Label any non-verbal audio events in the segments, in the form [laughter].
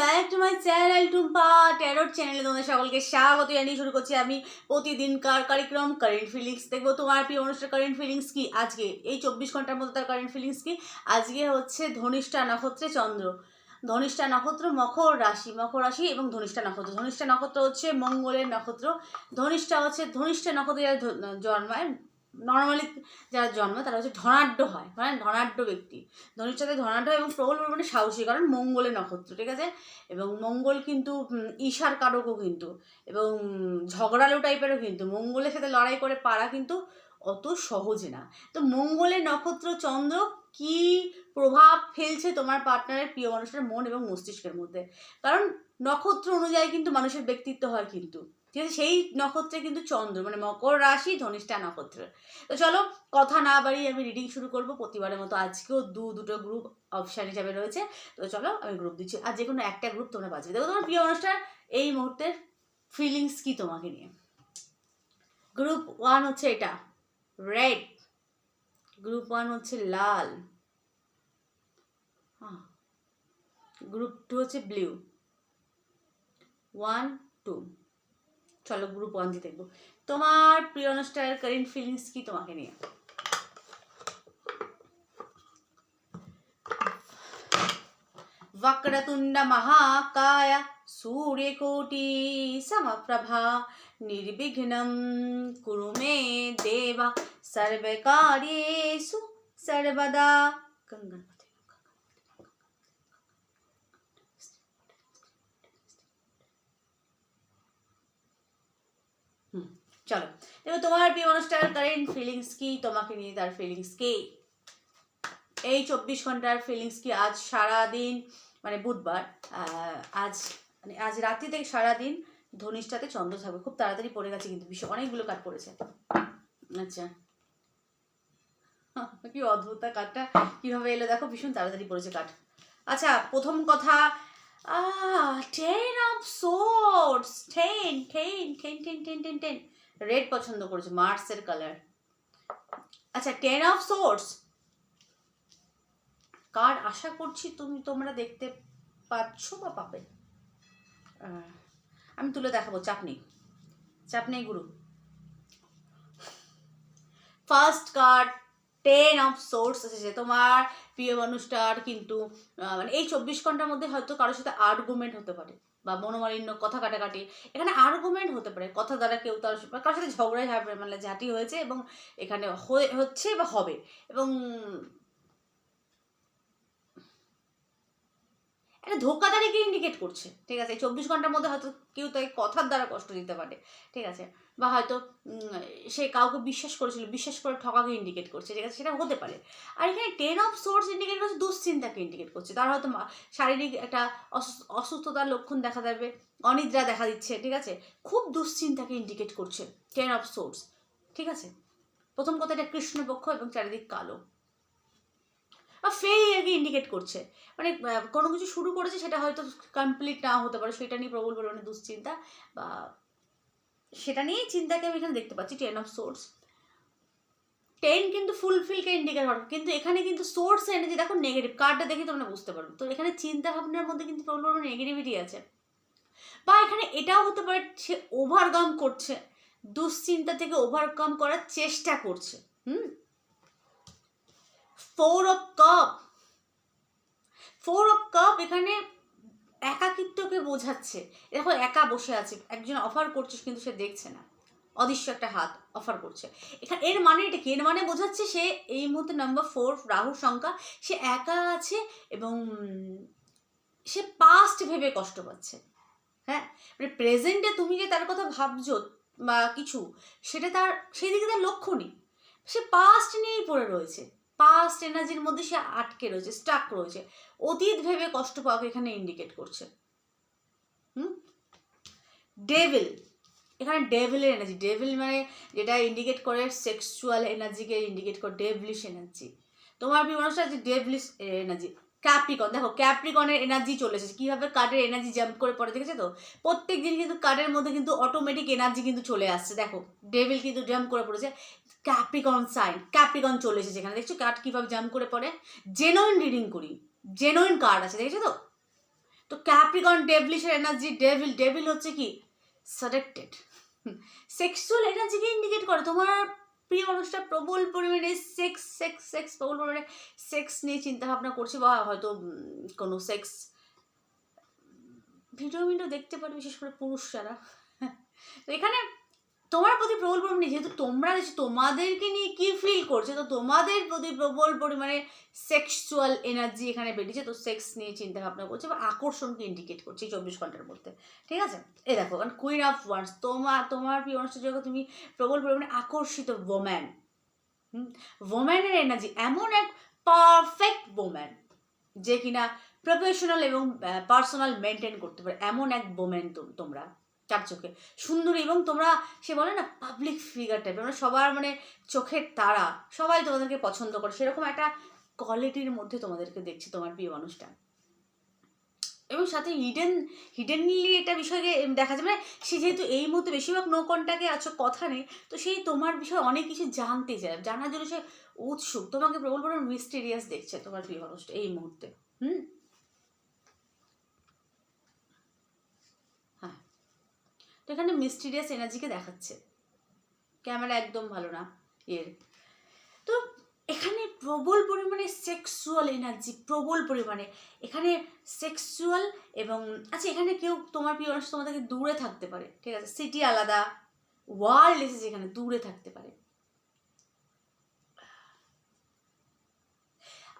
Back to my channel Tumpa tarot চ্যানেলে তোমাদের সকলকে স্বাগত জানিয়ে শুরু করছি আমি প্রতিদিনকার কার্যক্রম কারেন্ট ফিলিংস দেখব তোমার প্রিয় অনুষ্ঠান কারেন্ট ফিলিংস কি? আজকে, এই চব্বিশ ঘণ্টার মধ্যে তার কারেন্ট ফিলিংস কি? আজকে হচ্ছে ধনিষ্ঠা নক্ষত্রে চন্দ্র। ধনিষ্ঠা নক্ষত্র মকর রাশি মকর রাশি এবং ধনিষ্ঠা নক্ষত্র। ধনিষ্ঠা নক্ষত্র হচ্ছে মঙ্গলের নক্ষত্র। ধনিষ্ঠা হচ্ছে, ধনিষ্ঠা নক্ষত্রে যারা জন্মায় নর্মালি যারা জন্ম তারা হচ্ছে ধনাঢ্য হয় মানে ধনাঢ্য ব্যক্তি। ধনিষ্ঠাতে ধনাঢ্য এবং প্রবল পরিমাণে সাহসী, কারণ মঙ্গলের নক্ষত্র, ঠিক আছে? এবং মঙ্গল কিন্তু ঈশার কারকও কিন্তু, এবং ঝগড়ালু টাইপেরও কিন্তু। মঙ্গলের সাথে লড়াই করে পারা কিন্তু অত সহজ না। তো মঙ্গলের নক্ষত্র চন্দ্র কি প্রভাব ফেলছে তোমার পার্টনারের প্রিয় মানুষের মন এবং মস্তিষ্কের মধ্যে? কারণ নক্ষত্র অনুযায়ী কিন্তু মানুষের ব্যক্তিত্ব হয় কিন্তু। ঠিক আছে? সেই নক্ষত্রে কিন্তু চন্দ্র মানে মকর রাশি ধনিষ্ঠা নক্ষত্র তো চলো, কথা না বাড়িয়ে আমি রিডিং শুরু করব। প্রতিবারের মতো আজকেও দু, দুটো গ্রুপ অপশান হিসাবে রয়েছে। তো চলো, আমি গ্রুপ দিচ্ছি। আর যে কোনো একটা গ্রুপ তোমরা বাঁচবে দেখো তোমার প্রিয় মানুষটার এই মুহূর্তের ফিলিংস কি তোমাকে নিয়ে? গ্রুপ ওয়ান হচ্ছে এটা রেড গ্রুপ ওয়ান হচ্ছে লাল। গ্রুপ টু হচ্ছে ব্লু ওয়ান টু চলো গ্রুপ ওয়ান দিয়ে দেখবো তোমার প্রিয় অনুষ্ঠানের কারেন্ট ফিলিংস কি তোমাকে নিয়ে वक्रतुण्ड महाकाय सूर्यकोटि समप्रभा निर्विघ्नं कुरु मे देव सर्वकार्येषु सर्वदा गङ्गणपते চলো। দেখো, তোমার প্রিয় অনুষ্ঠান কারেন্ট ফিলিংস কি? তোমাকে নিয়ে তার ফিলিংস কি? এই চব্বিশ ঘণ্টার ফিলিংস কি আজ সারা দিন মানে বুধবার আজ মানে আজ রাত্রি থেকে সারাদিন ধনিষ্ঠাতে চন্দ্র থাকবে। খুব তাড়াতাড়ি পড়ে গেছে কিন্তু বিশ্ব অনেকগুলো কাঠ পড়েছে। আচ্ছা। [laughs] কি অদ্ভুত কাঠটা কীভাবে এলো? দেখো, ভীষণ তাড়াতাড়ি পড়েছে কাঠ আচ্ছা প্রথম কথা, আহ ten of swords ten ten ten ten ten ten ten red পছন্দ করেছে মার্সের কালার আচ্ছা টেন অফ সোর্স কার আশা করছি তুমি তোমরা দেখতে পাচ্ছ বা পাবে? আমি তুলে দেখাবো, চাপ নেই। চাপ নেই, গুরু। First card ten of swords আছে যে তোমার প্রিয় মানুষটার কিন্তু মানে এই চব্বিশ ঘণ্টার মধ্যে হয়তো কারোর সাথে আর্গুমেন্ট হতে পারে বা মনোমালিন্য, কথা কাটাকাটি, এখানে আর্গুমেন্ট হতে পারে, কথা দ্বারা কেউ তার কারোর সাথে ঝগড়াই হবে মানে ঝাঁটি হয়েছে এবং এখানে হচ্ছে বা হবে এবং একটা ধোকাদারিকে ইন্ডিকেট করছে? ঠিক আছে চব্বিশ ঘণ্টার মধ্যে হয়তো কেউ তাকে কথার দ্বারা কষ্ট দিতে পারে, ঠিক আছে? বা হয়তো সে কাউকে বিশ্বাস করেছিল, বিশ্বাস করে ঠকাকে ইন্ডিকেট করছে, ঠিক আছে? সেটা হতে পারে। আর এখানে টেন অফ সোর্স ইন্ডিকেট করছে, দুশ্চিন্তাকে ইন্ডিকেট করছে। তার হয়তো শারীরিক একটা অসুস- অসুস্থতার লক্ষণ দেখা যাবে অনিদ্রা দেখা দিচ্ছে, ঠিক আছে? খুব দুশ্চিন্তাকে ইন্ডিকেট করছে টেন অফ সোর্স ঠিক আছে? প্রথম কথা এটা কৃষ্ণপক্ষ এবং চারিদিক কালো। বা ফেলিয়ারকে ইন্ডিকেট করছে। মানে কোনো কিছু শুরু করেছে সেটা হয়তো কমপ্লিট না হতে পারে, সেটা নিয়ে প্রবল পরিমাণে দুশ্চিন্তা। বা সেটা নিয়েই চিন্তাকে আমি এখানে দেখতে পাচ্ছি টেন অফ সোর্স টেন কিন্তু ফুলফিলকে ইন্ডিকেট করে, কিন্তু এখানে কিন্তু সোর্স এনার্জি দেখো নেগেটিভ কার্ডটা দেখে তোমরা বুঝতে পারবে। তো এখানে চিন্তা ভাবনার মধ্যে কিন্তু প্রবল নেগেটিভিটি আছে। বা এখানে এটাও হতে পারে, সে ওভারকাম করছে, দুশ্চিন্তা থেকে ওভারকাম করার চেষ্টা করছে, হুম? Four of cup four of cup এখানে একাকিত্বকে বোঝাচ্ছে। দেখো, একা বসে আছে। একজন অফার করছে, কিন্তু সে দেখছে না। অদৃশ্য একটা হাত অফার করছে। এখানে এর মানে এটা কি? এর মানে বোঝাচ্ছে সে এই মুহূর্তে নাম্বার ফোর রাহুর সংখ্যা। সে একা আছে এবং সে পাস্ট ভেবে কষ্ট পাচ্ছে। হ্যাঁ? মানে প্রেজেন্টে তুমি যে তার কথা ভাবছ বা কিছু, সেটা তার, সেই দিকে তার লক্ষ্য নেই। সে পাস্ট নিয়েই পড়ে রয়েছে। পাস্ট এনার্জির মধ্যে সে আটকে রয়েছে স্টাক রয়েছে। অতীত ভেবে কষ্ট পাওয়াকে এখানে ইন্ডিকেট করছে। হুম? ডেভিল এখানে ডেভিলের এনার্জি ডেভিল মানে যেটা ইন্ডিকেট করে সেক্সুয়াল এনার্জিকে ইন্ডিকেট করে ডেভলিশ এনার্জি তোমার মানুষটা যে ডেভলিশ এনার্জি ক্যাপ্রিকন দেখো ক্যাপ্রিকনের এনার্জি চলে এসেছে। কীভাবে কার্ডের এনার্জি জাম্প করে পড়ে, দেখেছে তো? প্রত্যেক দিন কিন্তু কার্ডের মধ্যে কিন্তু অটোমেটিক এনার্জি কিন্তু চলে আসছে। দেখো ডেভিল কিন্তু জাম্প করে পড়েছে। ক্যাপ্রিকন সাইন ক্যাপ্রিকন চলে এসেছে এখানে। দেখছ কার্ড কীভাবে জাম্প করে পড়ে? জেনুইন রিডিং করি। জেনুইন কার্ড আছে, দেখেছ তো? তো ক্যাপ্রিকন ডেভলিশের এনার্জি ডেভিল ডেভিল হচ্ছে কি? সাডেক্টেড সেক্সুয়াল এনার্জিকে ইন্ডিকেট করে? তোমার প্রিয় মানুষটা প্রবল পরিমাণে সেক্স সেক্স সেক্স প্রবল পরিমাণে সেক্স নিয়ে চিন্তা ভাবনা করছে বা হয়তো কোনো সেক্স ভিডিও ভিডিও দেখতে পারে, বিশেষ করে পুরুষ যারা। এখানে তোমার প্রতি প্রবল পরিমাণে, যেহেতু তোমরা তোমাদেরকে নিয়ে কি ফিল করছে? তো তোমাদের প্রতি প্রবল পরিমাণে সেক্সুয়াল এনার্জি এখানে বেরিয়েছে। তো সেক্স নিয়ে চিন্তা ভাবনা করছে বা আকর্ষণকে ইন্ডিকেট করছে চব্বিশ ঘণ্টার মধ্যে। ঠিক আছে? এ দেখো কারণ কুইন অফ ওয়ান্স তোমার তোমার প্রিয় অনুষ্ঠান তুমি প্রবল পরিমাণে আকর্ষিত ওম্যান ওম্যানের এনার্জি এমন এক পারফেক্ট ওম্যান যে কিনা প্রফেশনাল এবং পার্সোনাল মেনটেন করতে পারে। এমন এক বোম্যান তোমরা। চার চোখে। সুন্দরী এবং তোমরা, সে বলে না পাবলিক ফিগার টাইপের মানে সবার মানে চোখের তারা, সবাই তোমাদেরকে পছন্দ করে। সেরকম একটা কোয়ালিটির মধ্যে তোমাদেরকে দেখছে তোমার প্রিয় মানুষটা। এবং সাথে হিডেন হিডেনলি এটা বিষয়কে দেখা যায় মানে সে যেহেতু এই মুহূর্তে বেশিরভাগ নো কন্টাক্টে আছো, কথা নেই, তো সেই তোমার বিষয়ে অনেক কিছু জানতে চায়। জানার জন্য সে উৎসুক। তোমাকে প্রবল প্রবল মিস্টেরিয়াস দেখছে তোমার প্রিয় মানুষটা এই মুহূর্তে। হুম হ্যাঁ তো এখানে মিস্টিরিয়াস এনার্জিকে দেখাচ্ছে। ক্যামেরা একদম ভালো না, এর। তো এখানে প্রবল পরিমাণে সেক্সুয়াল এনার্জি প্রবল পরিমাণে। এখানে সেক্সুয়াল এবং আচ্ছা এখানে কেউ তোমার প্রিয় মানুষ তোমার থেকে দূরে থাকতে পারে, ঠিক আছে? সিটি আলাদা ওয়ার্ল্ড এসেছে এখানে, দূরে থাকতে পারে।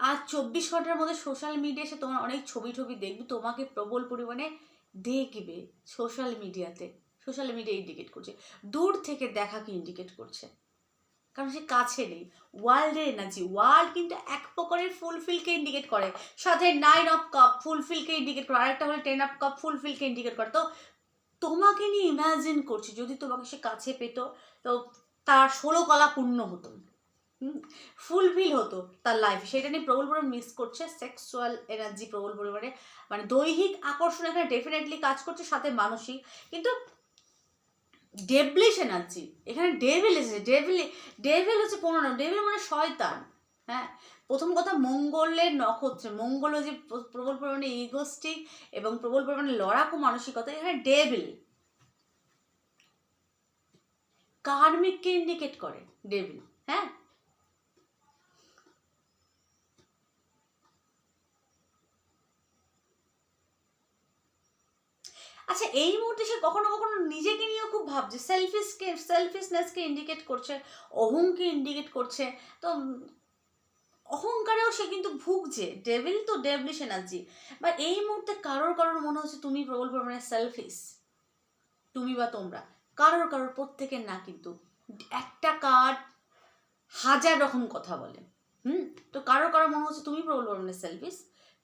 আর চব্বিশ ঘণ্টার মধ্যে সোশ্যাল মিডিয়া এসে তোমার অনেক ছবি টবি দেখবে, তোমাকে প্রবল পরিমাণে দেখবে সোশ্যাল মিডিয়াতে সোশ্যাল মিডিয়া ইন্ডিকেট করছে। দূর থেকে দেখাকে ইন্ডিকেট করছে? কারণ সে কাছে নেই। ওয়ার্ল্ডের এনার্জি ওয়ার্ল্ড কিন্তু এক প্রকারের ফুলফিলকে ইন্ডিকেট করে। সাথে নাইন অফ কাপ ফুলফিলকে ইন্ডিকেট করে। আরেকটা হলো টেন অফ কাপ ফুলফিলকে ইন্ডিকেট করে। তো তোমাকে নিয়ে ইমাজিন করছি, যদি তোমাকে সে কাছে পেত, তো তার ষোলো কলা পূর্ণ হতো। ফুলফিল হতো তার লাইফ সেটা নিয়ে প্রবল পরিমাণে মিস করছে সেক্সুয়াল এনার্জি প্রবল পরিমাণে। মানে দৈহিক আকর্ষণ এখানে ডেফিনেটলি কাজ করছে, সাথে মানসিক। কিন্তু ডেবলিশ এনার্জি এখানে ডেভিল এসেছে। ডেভিল ডেভিল হচ্ছে পনেরো ডেভিল মানে শয়তান। হ্যাঁ? প্রথম কথা মঙ্গলের নক্ষত্র। মঙ্গল যে প্রবল পরিমাণে ইগোস্টিক এবং প্রবল পরিমাণে লড়াকু মানসিকতা। এখানে ডেভিল কার্মিককে ইন্ডিকেট করে ডেভিল হ্যাঁ? আচ্ছা এই মুহূর্তে সে কখনো কখনো নিজেকে নিয়েও খুব ভাবছে। সেলফিসকে সেলফিসনেসকে ইন্ডিকেট করছে, অহংকে ইন্ডিকেট করছে। তো অহংকারেও সে কিন্তু ভুগছে। ডেভিল তো ডেভলিশ এনার্জি বা এই মুহূর্তে কারোর কারোর মনে হচ্ছে তুমি প্রবল পরিমাণে সেলফিস তুমি বা তোমরা। কারোর কারোর, প্রত্যেকের না কিন্তু। একটা কার্ড হাজার রকম কথা বলে। হুম? তো কারও কারোর মনে হচ্ছে তুমি প্রবল পরিমাণে সেলফিস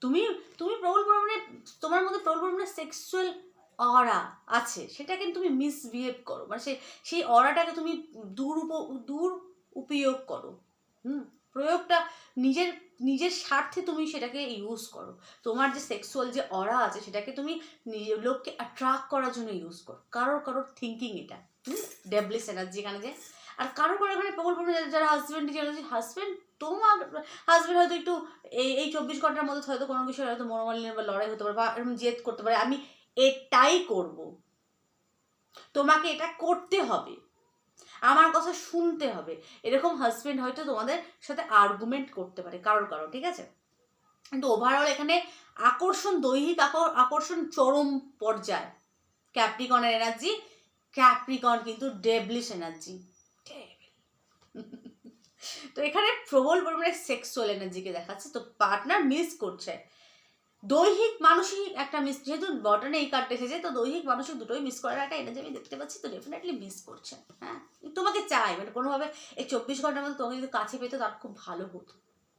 তুমি তুমি প্রবল পরিমাণে, তোমার মধ্যে প্রবল পরিমাণে সেক্সুয়াল অরা আছে সেটাকে তুমি মিসবিহেভ করো। মানে সে, সেই অরাটাকে তুমি দুরুপ দূর উপয়োগ করো। হুম? প্রয়োগটা নিজের নিজের স্বার্থে তুমি সেটাকে ইউজ করো। তোমার যে সেক্সুয়াল যে অরা আছে, সেটাকে তুমি লোককে অ্যাট্রাক্ট করার জন্য ইউজ করো। কারোর কারোর থিঙ্কিং এটা। ডেবলিস এনার্জি এখানে যে। আর কারোর কারোর এখানে প্রবল যারা হাজব্যান্ড যে হাজব্যান্ড তোমার হাজব্যান্ড হয়তো একটু এই এই চব্বিশ ঘণ্টার মধ্যে হয়তো কোনো বিষয়ে হয়তো মনোমালিন্য বা লড়াই হতে পারে বা এরকম জেদ করতে পারে। আমি এটাই করব। তোমাকে এটা করতে হবে। আমার কথা শুনতে হবে। এরকম হাজবেন্ড হয়তো তোমাদের সাথে আর্গুমেন্ট করতে পারে, কারোর কারও ঠিক আছে? কিন্তু ওভারঅল এখানে আকর্ষণ, দৈহিক আকর্ষণ চরম পর্যায়ে। ক্যাপ্রিকনের এনার্জি ক্যাপ্রিকন কিন্তু ডেবলিশ এনার্জি [laughs] তো এখানে প্রবল পরিমাণে সেক্সুয়াল এনার্জিকে দেখাচ্ছে। তো পার্টনার মিস করছে। দৈহিক মানসিক একটা মিস যেহেতু বটনে এই কার্ডটা এসেছে, তো দৈহিক মানসিক দুটোই মিস করার একটা এনার্জি আমি দেখতে পাচ্ছি, তো ডেফিনেটলি মিস করছে। হ্যাঁ? তোমাকে চাই মানে কোনোভাবে এই চব্বিশ ঘণ্টার মধ্যে তোমাকে যদি কাছে পেতো তার খুব ভালো হতো।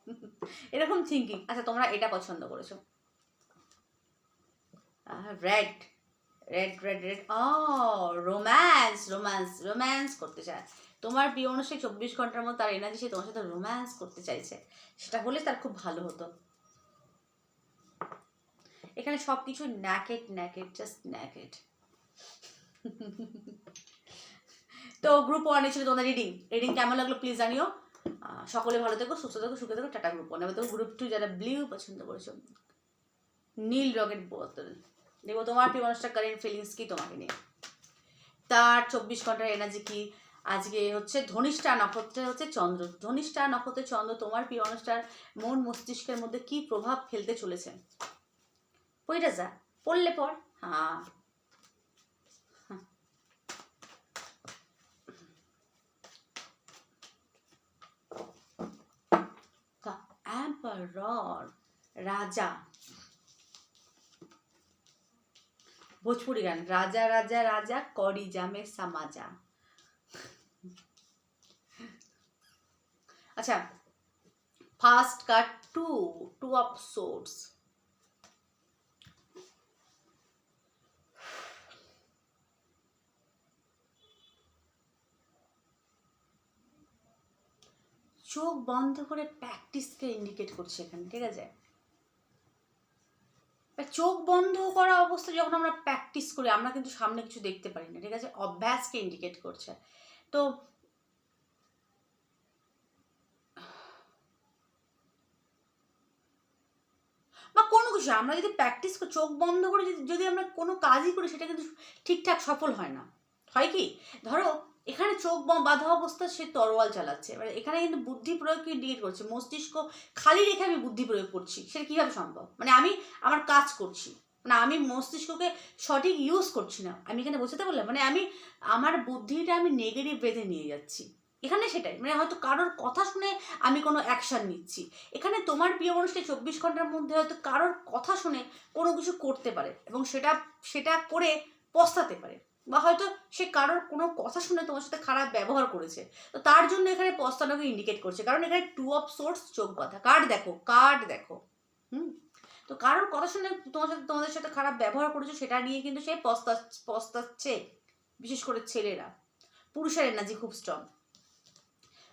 [laughs] এরকম থিঙ্কিং আচ্ছা তোমরা এটা পছন্দ করেছ। রেড রেড রেড রেড ও রোম্যান্স রোম্যান্স রোম্যান্স করতে চায়। তোমার প্রিয় মানুষের চব্বিশ ঘণ্টার মধ্যে তার এনার্জি সে তোমার সাথে রোম্যান্স করতে চাইছে। সেটা হলে তার খুব ভালো হতো। এখানে সব কিছু ন্যাকেট ন্যাকেট জাস্ট ন্যাকেট তো গ্রুপ ওয়ানে ছিল তোমাদের রিডিং রিডিং কেমন লাগল প্লিজ জানিও। সকলে ভালো থেকো, সুস্থ থেকো, সুখে থেকো, টাটা গ্রুপ ওয়ান এবার তো গ্রুপ টু যারা ব্লিউ পছন্দ করেছ, নীল রঙের বোতল। দেখব তোমার প্রিয় মানুষটা কারেন্ট ফিলিংস কি তোমাকে নিয়ে? তার চব্বিশ ঘণ্টার এনার্জি কি? আজকে হচ্ছে ধনিষ্ঠা নক্ষত্রে হচ্ছে চন্দ্র। ধনিষ্ঠা নক্ষত্রে চন্দ্র তোমার প্রিয় মানুষটার মন মস্তিষ্কের মধ্যে কি প্রভাব ফেলতে চলেছে? পইটা যা, পড়লে পর হ্যাঁ। The Emperor রাজা। ভোজপুরি গান রাজা রাজা রাজা, করি জামে সামাজা। আচ্ছা first cut two two of চোখ বন্ধ করে প্র্যাকটিসকে ইন্ডিকেট করছে এখানে, ঠিক আছে? চোখ বন্ধ করা অবস্থা যখন আমরা প্র্যাকটিস করি, আমরা কিন্তু সামনে কিছু দেখতে পারি না, ঠিক আছে? অভ্যাসকে ইন্ডিকেট করছে। তো বা কোনো কিছু, আমরা যদি প্র্যাকটিস করি, চোখ বন্ধ করে যদি যদি আমরা কোনো কাজই করি, সেটা কিন্তু ঠিকঠাক সফল হয় না। হয় কি? ধরো এখানে চোখ বাঁধা অবস্থা সে তরোয়াল চালাচ্ছে। এবার এখানে কিন্তু বুদ্ধি প্রয়োগকে ইন্ডিকেট করছে। মস্তিষ্ক খালি রেখে আমি বুদ্ধি প্রয়োগ করছি, সেটা কীভাবে সম্ভব? মানে আমি আমার কাজ করছি। মানে আমি মস্তিষ্ককে সঠিক ইউজ করছি না। আমি এখানে বোঝাতে পারলাম মানে আমি আমার বুদ্ধিটা আমি নেগেটিভ বেঁধে নিয়ে যাচ্ছি। এখানে সেটাই মানে হয়তো কারোর কথা শুনে আমি কোনো অ্যাকশান নিচ্ছি। এখানে তোমার প্রিয় মানুষকে চব্বিশ ঘণ্টার মধ্যে হয়তো কারোর কথা শুনে কোনো কিছু করতে পারে এবং সেটা সেটা করে পস্তাতে পারে। বা হয়তো সে কারোর কোনো কথা শুনে তোমার সাথে খারাপ ব্যবহার করেছে। তো তার জন্য এখানে পস্তানোকে ইন্ডিকেট করছে। কারণ এখানে টু অফ সোর্স চোখ কথা কার্ড দেখো কার্ড দেখো। হুম? তো কারোর কথা শুনে তোমার সাথে, তোমাদের সাথে খারাপ ব্যবহার করেছে, সেটা নিয়ে কিন্তু সে পস্তা পস্তাচ্ছে, বিশেষ করে ছেলেরা। পুরুষের এনার্জি খুব স্ট্রং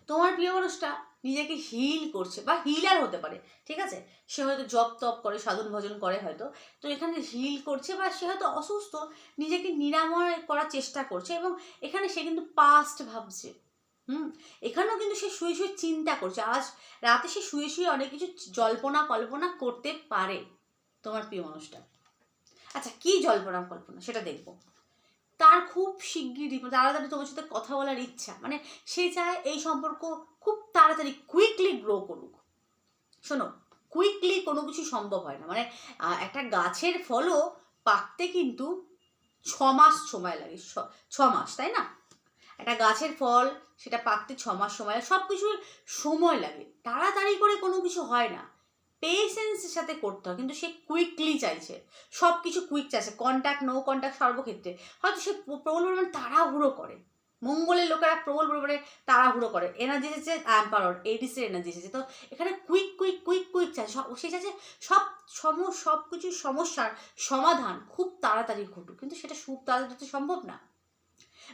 তোমার প্রিয় মানুষটা নিজেকে হিল করছে বা হিলার হতে পারে, ঠিক আছে? সে হয়তো জপ তপ করে, সাধন ভজন করে হয়তো। তো এখানে হিল করছে বা সে হয়তো অসুস্থ, নিজেকে নিরাময় করার চেষ্টা করছে এবং এখানে সে কিন্তু পাস্ট ভাবছে। হুম? এখানেও কিন্তু সে শুয়ে শুয়ে চিন্তা করছে। আজ রাতে সে শুয়ে শুয়ে অনেক কিছু জল্পনা কল্পনা করতে পারে, তোমার প্রিয় মানুষটা। আচ্ছা কি জল্পনা কল্পনা? সেটা দেখব। তার খুব শিগগিরই তাড়াতাড়ি তোমার সাথে কথা বলার ইচ্ছা। মানে সে চায় এই সম্পর্ক খুব তাড়াতাড়ি কুইকলি গ্রো করুক। শোনো কুইকলি কোনো কিছু সম্ভব হয় না। মানে একটা গাছের ফলও পাকতে কিন্তু ছ মাস সময় লাগে। ছ- মাস তাই না? একটা গাছের ফল, সেটা পাকতে ছ মাস সময় লাগে। সব কিছুর সময় লাগে। তাড়াতাড়ি করে কোনো কিছু হয় না। পেশেন্সের সাথে করতে হয়। কিন্তু সে কুইকলি চাইছে। সব কিছু কুইক চাইছে। কন্ট্যাক্ট নো কন্ট্যাক্ট সর্বক্ষেত্রে। হয়তো সে প্রবল পরিমাণে তাড়াহুড়ো করে। মঙ্গলের লোকেরা প্রবল পরিমাণে তাড়াহুড়ো করে। এনার্জি এসেছে অ্যাম্পারর এডিসের এনার্জি এসেছে তো এখানে কুইক কুইক কুইক কুইক চাই সব সে চাইছে সব সম সব কিছু সমস্যার সমাধান খুব তাড়াতাড়ি ঘটুক। কিন্তু সেটা খুব তাড়াতাড়ি সম্ভব না।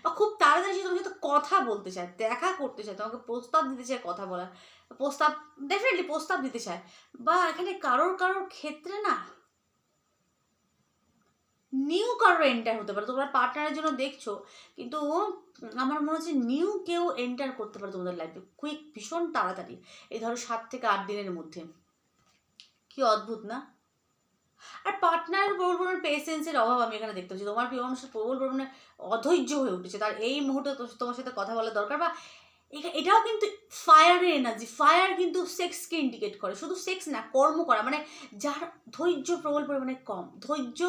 বা খুব তাড়াতাড়ি সে তোমার সাথে কথা বলতে চায়, দেখা করতে চায়, তোমাকে প্রস্তাব দিতে চায় কথা বলার, প্রস্তাব ডেফিনেটলি প্রস্তাব দিতে চায়। বা এখানে কারোর কারোর ক্ষেত্রে না নিউ কারোর এন্টার হতে পারে, তোমরা পার্টনারের জন্য দেখছ, কিন্তু আমার মনে হচ্ছে নিউ কেউ এন্টার করতে পারে তোমাদের লাইফে কুইক ভীষণ তাড়াতাড়ি। এই ধরো সাত থেকে আট দিনের মধ্যে। কি অদ্ভুত না? আর পার্টনারের প্রবল পরিমাণে পেশেন্সের অভাব আমি এখানে দেখতে পাচ্ছি। তোমার প্রিয় মানুষের প্রবল পরিমাণে অধৈর্য হয়ে উঠেছে। তার এই মুহূর্তে তোমার সাথে কথা বলা দরকার বা এটাও কিন্তু ফায়ারের এনার্জি ফায়ার কিন্তু সেক্সকে ইন্ডিকেট করে। শুধু সেক্স না, কর্ম করা। মানে যার ধৈর্য প্রবল পরিমাণে কম, ধৈর্য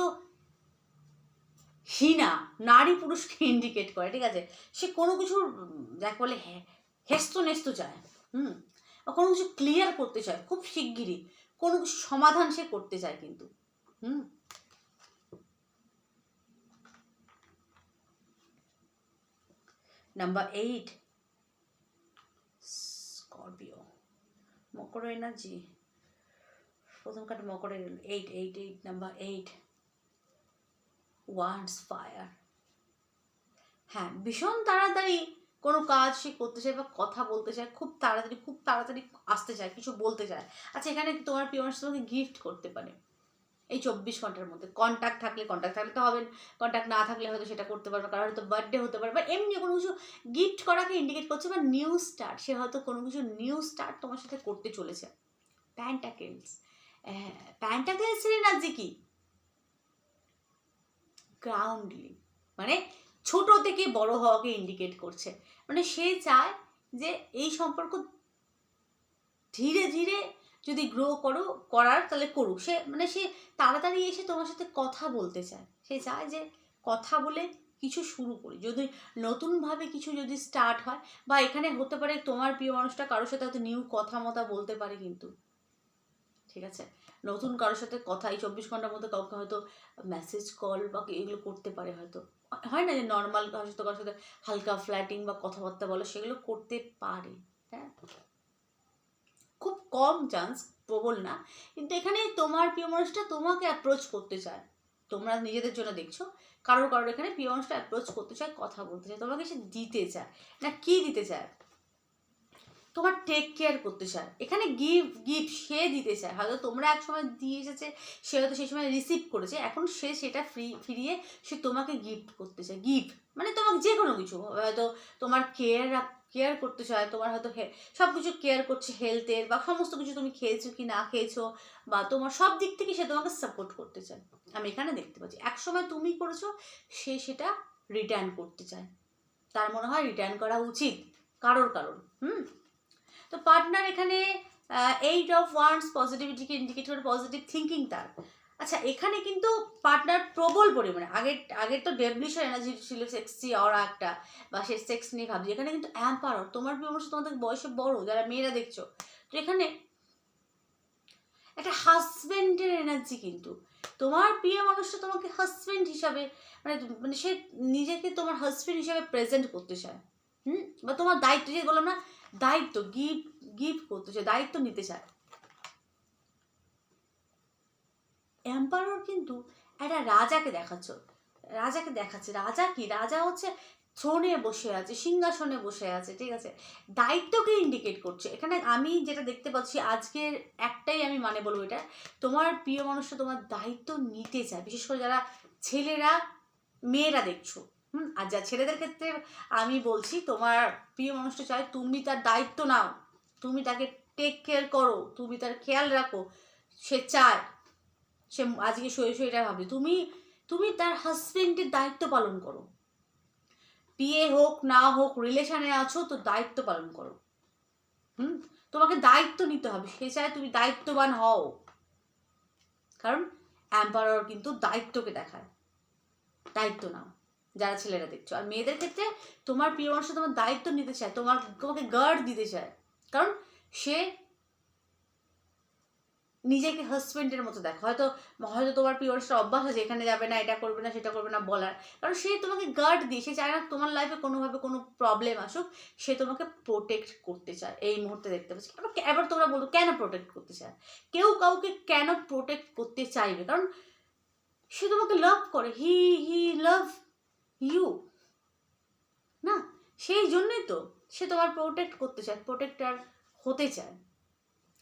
হীনা, নারী পুরুষকে ইন্ডিকেট করে, ঠিক আছে? সে কোনো কিছুর যাকে বলে হেস্ত নেস্ত চায়, হুম? কোনো কিছু ক্লিয়ার করতে চায়, খুব শিগগিরই। কোনো কিছু সমাধান সে করতে চায় কিন্তু। হুম। নাম্বার এইট স্করপিও মকর এনার্জি প্রথম কাটা মকরের eight eight eight number eight wands fire হ্যাঁ ভীষণ তাড়াতাড়ি কোনো কাজ সে করতে চায় বা কথা বলতে চায়, খুব তাড়াতাড়ি খুব তাড়াতাড়ি আসতে চায়, কিছু বলতে চায়। আচ্ছা এখানে তোমার মানুষ তোমাকে গিফট করতে পারে। এই চব্বিশ ঘণ্টার মধ্যে। কন্ট্যাক্ট থাকলে কন্ট্যাক্ট থাকলে তো হবে কন্ট্যাক্ট না থাকলে হয়তো সেটা করতে পারবে। কারণ হয়তো বার্থডে হতে পারে। বা এমনি কোনো কিছু গিফট করাকে ইন্ডিকেট করছে বা নিউ স্টার্ট সে হয়তো কোনো কিছু নিউ স্টার্ট তোমার সাথে করতে চলেছে। প্যান্টাকেলস প্যান্টাকেলসের এনার্জি কি? গ্রাউন্ডলি মানে ছোট থেকে বড় হওয়াকে ইন্ডিকেট করছে। মানে সে চায় যে এই সম্পর্ক ধীরে ধীরে যদি গ্রো করো, করার তাহলে করুক। সে মানে সে তাড়াতাড়ি এসে তোমার সাথে কথা বলতে চায়। সে চায় যে কথা বলে কিছু শুরু করি। যদি নতুনভাবে কিছু যদি স্টার্ট হয়, বা এখানে হতে পারে তোমার প্রিয় মানুষটা কারোর সাথে হয়তো নিউ কথা মতা বলতে পারে কিন্তু। ঠিক আছে? নতুন কারোর সাথে কথা, এই চব্বিশ ঘণ্টার মধ্যে কাউকে হয়তো মেসেজ কল বা এগুলো করতে পারে হয়তো। হয় না যে নর্মাল কারোর সাথে কারোর সাথে হালকা ফ্ল্যাটিং বা কথাবার্তা বলো, সেগুলো করতে পারে। কম চান্স প্রবল না। কিন্তু এখানে তোমার প্রিয় মানুষটা তোমাকে অ্যাপ্রোচ করতে চায়। তোমরা নিজেদের জন্য দেখছ, কারোর কারোর এখানে প্রিয় মানুষটা অ্যাপ্রোচ করতে চায়, কথা বলতে চায়। তোমাকে সে দিতে চায়। না কি দিতে চায়? তোমার টেক কেয়ার করতে চায়। এখানে গিভ গিফট সে দিতে চায়। হয়তো তোমরা এক সময় দিয়ে এসেছে, সে হয়তো সেই সময় রিসিভ করেছে। এখন সে সেটা ফ্রি ফিরিয়ে সে তোমাকে গিফট করতে চায়। গিফট মানে তোমাকে যে কোনো কিছু। হয়তো তোমার কেয়ার কেয়ার করতে চায়, তোমার হয়তো সব কিছু কেয়ার করছে হেলথের বা সমস্ত কিছু তুমি খেয়েছো কি না খেয়েছো বা তোমার সব দিক থেকে সে তোমাকে সাপোর্ট করতে চায়। আমি এখানে দেখতে পাচ্ছি এক সময় তুমি করেছ, সে সেটা রিটার্ন করতে চায়। তার মনে হয় রিটার্ন করা উচিত, কারোর কারণ হুম? তো পার্টনার এখানে এইট অফ ওয়ান্স পজিটিভিটিকে ইন্ডিকেট করে পজিটিভ থিঙ্কিং তার। আচ্ছা এখানে কিন্তু পার্টনার প্রবল পরিমাণে, আগের আগের তো ডেবলিশার এনার্জি ছিল সেক্সি অরা একটা, বা সে সেক্স নিয়ে ভাবছি। এখানে কিন্তু অ্যাম্পার তোমার প্রিয় মানুষ তোমাদের বয়সে বড়, যারা মেয়েরা দেখছ। তো এখানে একটা হাজব্যান্ডের এনার্জি কিন্তু। তোমার প্রিয় মানুষটা তোমাকে হাজব্যান্ড হিসাবে মানে মানে সে নিজেকে তোমার হাজব্যান্ড হিসাবে প্রেজেন্ট করতে চায়। হুম? বা তোমার দায়িত্ব, যে বললাম না, দায়িত্ব গিফট গিফট করতে চায়, দায়িত্ব নিতে চায়। এম্পায়ার কিন্তু একটা রাজাকে দেখাচ্ছ। রাজাকে দেখাচ্ছে। রাজা কি? রাজা হচ্ছে থ্রোনে বসে আছে, সিংহাসনে বসে আছে, ঠিক আছে? দায়িত্বকে ইন্ডিকেট করছে। এখানে আমি যেটা দেখতে পাচ্ছি, আজকের একটাই আমি মানে বলব এটা, তোমার প্রিয় মানুষটা তোমার দায়িত্ব নিতে চায়। বিশেষ করে যারা ছেলেরা, মেয়েরা দেখছ। হুম? আর যা ছেলেদের ক্ষেত্রে আমি বলছি, তোমার প্রিয় মানুষটা চায় তুমি তার দায়িত্ব নাও। তুমি তাকে টেক কেয়ার করো, তুমি তার খেয়াল রাখো। সে চায়। সে আজকে শুয়ে শুয়ে ভাবছে, তুমি তুমি তার হাজবেন্ডের দায়িত্ব পালন করো। বিয়ে হোক, না হোক রিলেশনে আছো, তো দায়িত্ব পালন করো। হুম? তোমাকে দায়িত্ব নিতে হবে, সে চায় তুমি দায়িত্ববান হও। কারণ অ্যাম্পায়ার কিন্তু দায়িত্বকে দেখায়। দায়িত্ব নাও, যারা ছেলেরা দেখছ। আর মেয়েদের ক্ষেত্রে তোমার প্রিয় মানুষ তোমার দায়িত্ব নিতে চায় তোমার তোমাকে গার্ড দিতে চায়। কারণ সে নিজেকে হাজব্যান্ডের মতো দেখো। হয়তো হয়তো তোমার পিওরসটা অভ্যাস আছে, এখানে যাবে না, এটা করবে না, সেটা করবে না বলার। কারণ সে তোমাকে গার্ড দিয়ে, সে চায় না তোমার লাইফে কোনোভাবে কোনো প্রবলেম আসুক, সে তোমাকে প্রোটেক্ট করতে চায়। এই মুহূর্তে দেখতে পাচ্ছি। এবার এবার তোমরা বলো, কেন প্রোটেক্ট করতে চায়? কেউ কাউকে কেন প্রোটেক্ট করতে চাইবে? কারণ সে তোমাকে লাভ করে। হি হি লাভ ইউ না? সেই জন্যই তো সে তোমার প্রোটেক্ট করতে চায় প্রোটেক্টার হতে চায়।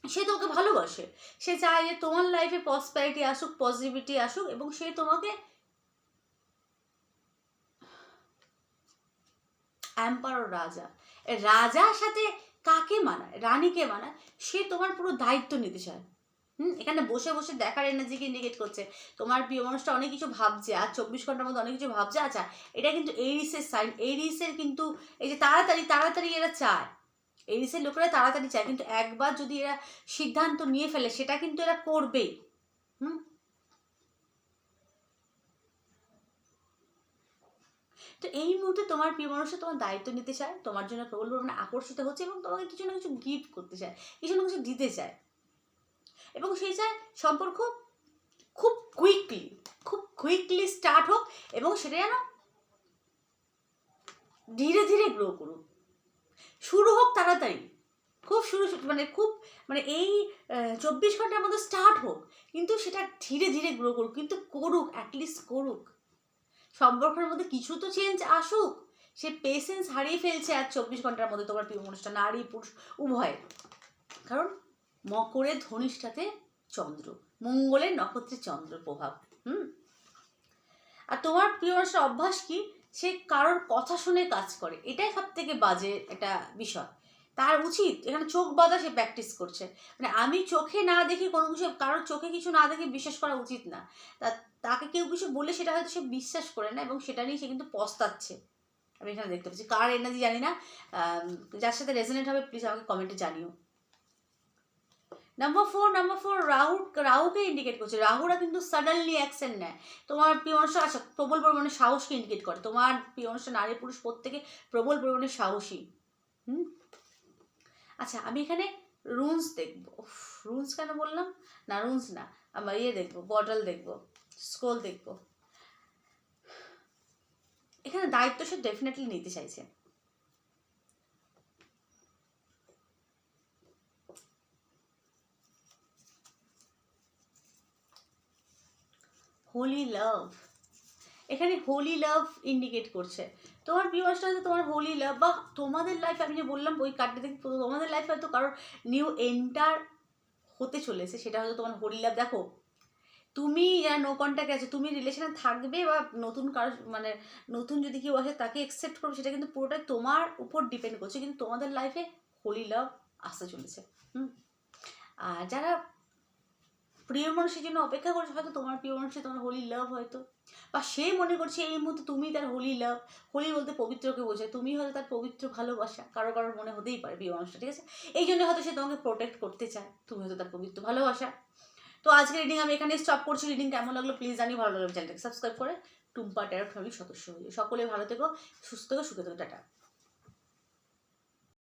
সে তোমাকে ভালোবাসে। সে চায় যে তোমার লাইফে পসপ্যারিটি আসুক পজিটিভিটি আসুক এবং সে তোমাকে অ্যাম্পার রাজা। রাজার সাথে কাকে মানায়? রানীকে মানায়? সে তোমার পুরো দায়িত্ব নিতে চায়। হুম? এখানে বসে বসে দেখার এনার্জিকে ইন্ডিকেট করছে। তোমার প্রিয় মানুষটা অনেক কিছু ভাবছে আর চব্বিশ ঘণ্টার মধ্যে অনেক কিছু ভাবছে। আচ্ছা এটা কিন্তু এরিসের সাইন এরিসের কিন্তু এই যে তাড়াতাড়ি তাড়াতাড়ি এরা চায়। এরিসের লোকেরা তাড়াতাড়ি চায় কিন্তু একবার যদি এরা সিদ্ধান্ত নিয়ে ফেলে, সেটা কিন্তু এরা করবেই। হুম? তো এই মুহূর্তে তোমার প্রিয় মানুষটা তোমার দায়িত্ব নিতে চায়, তোমার জন্য প্রবল পরিমাণে আকর্ষিত হচ্ছে এবং তোমাকে কিছু না কিছু গিফট করতে চায়, কিছু না কিছু দিতে চায়। এবং সেই চায় সম্পর্ক খুব কুইকলি খুব কুইকলি স্টার্ট হোক এবং সেটা যেন ধীরে ধীরে গ্রো করুক। শুরু হোক তাড়াতাড়ি। খুব শুরু মানে খুব মানে এই চব্বিশ ঘণ্টার মধ্যে স্টার্ট হোক, কিন্তু সেটা ধীরে ধীরে গ্রো করুক, কিন্তু করুক অ্যাটলিস্ট করুক। সম্পর্কের মধ্যে কিছু তো চেঞ্জ আসুক, সে পেশেন্স হারিয়ে ফেলছে আর চব্বিশ ঘণ্টার মধ্যে তোমার প্রিয় মানুষটা নারী, পুরুষ, উভয়। কারণ মকরের ধনিষ্ঠাতে চন্দ্র, মঙ্গলের নক্ষত্রে চন্দ্র প্রভাব, হুম? আর তোমার প্রিয় অভ্যাস কি? সে কারোর কথা শুনে কাজ করে। এটাই সব থেকে বাজে একটা বিষয়। তার উচিত, এখানে চোখ বাঁধা সে প্র্যাকটিস করছে। মানে আমি চোখে না দেখি কোনো কিছু, কারোর চোখে কিছু না দেখে বিশ্বাস করা উচিত না। তা, তাকে কেউ কিছু বলে সেটা হয়তো সে বিশ্বাস করে না এবং সেটা নিয়ে সে কিন্তু পস্তাচ্ছে। আমি এখানে দেখতে পাচ্ছি। কার এনার্জি জানি না। যার সাথে রেজনেট হবে প্লিজ আমাকে কমেন্টে জানিও। Number four number four Rahu রাহুকে indicate করছে। রাহুরা কিন্তু সাডেনলি অ্যাকশন নেয়। তোমার অনুষ্ঠান আচ্ছা প্রবল পরিমাণে সাহসকে ইন্ডিকেট করে। তোমার অনুষ্ঠান নারী, পুরুষ প্রত্যেকে প্রবল পরিমাণে সাহসী। হুম? আচ্ছা আমি এখানে রুনস দেখব। রুনস কেন বললাম? না রুনস না। আমার ইয়ে দেখব বটল দেখব স্কোল দেখব। এখানে দায়িত্ব সে ডেফিনেটলি নিতে চাইছে। হোলি লাভ এখানে হোলি লাভ ইন্ডিকেট করছে। তোমার প্রিয় মানুষটা হয়তো তোমার হোলি লাভ বা তোমাদের লাইফ আমি যে বললাম ওই কার্ডটা দেখে তোমাদের লাইফে হয়তো কারোর নিউ এন্টার হতে চলেছে, সেটা হয়তো তোমার হোলি লাভ দেখো, তুমি যারা নো কন্ট্যাক্ট আছে, তুমি রিলেশনে থাকবে বা নতুন কারও মানে নতুন যদি কেউ আসে তাকে অ্যাকসেপ্ট করবে, সেটা কিন্তু পুরোটাই তোমার উপর ডিপেন্ড করছে, কিন্তু তোমাদের লাইফে হোলি লাভ আসতে চলেছে, হুম। আর যারা প্রিয় মানুষের জন্য অপেক্ষা করছে, হয়তো তোমার প্রিয় মানুষের তোমার হোলি লাভ হয়তো। বা সে মনে করছে এই মুহূর্তে তুমি তার হোলি লাভ হোলি বলতে পবিত্রকে বোঝায়। তুমি হয়তো তার পবিত্র ভালোবাসা, কারও কারোর মনে হতেই পারে প্রিয় মানুষটা, ঠিক আছে? এই জন্য হয়তো সে তোমাকে প্রোটেক্ট করতে চায়। তুমি হয়তো তার পবিত্র ভালোবাসা। তো আজকে রিডিং আমি এখানে স্টপ করছি। রিডিং কেমন লাগল প্লিজ জানি ভালো লাগল চ্যানেলটাকে সাবস্ক্রাইব করে। টুম্পা ট্যারো ফ্যামিলির সদস্য হয়ে সকলে ভালো থেকো, সুস্থ থেকো, সুখে থেকো, টাটা।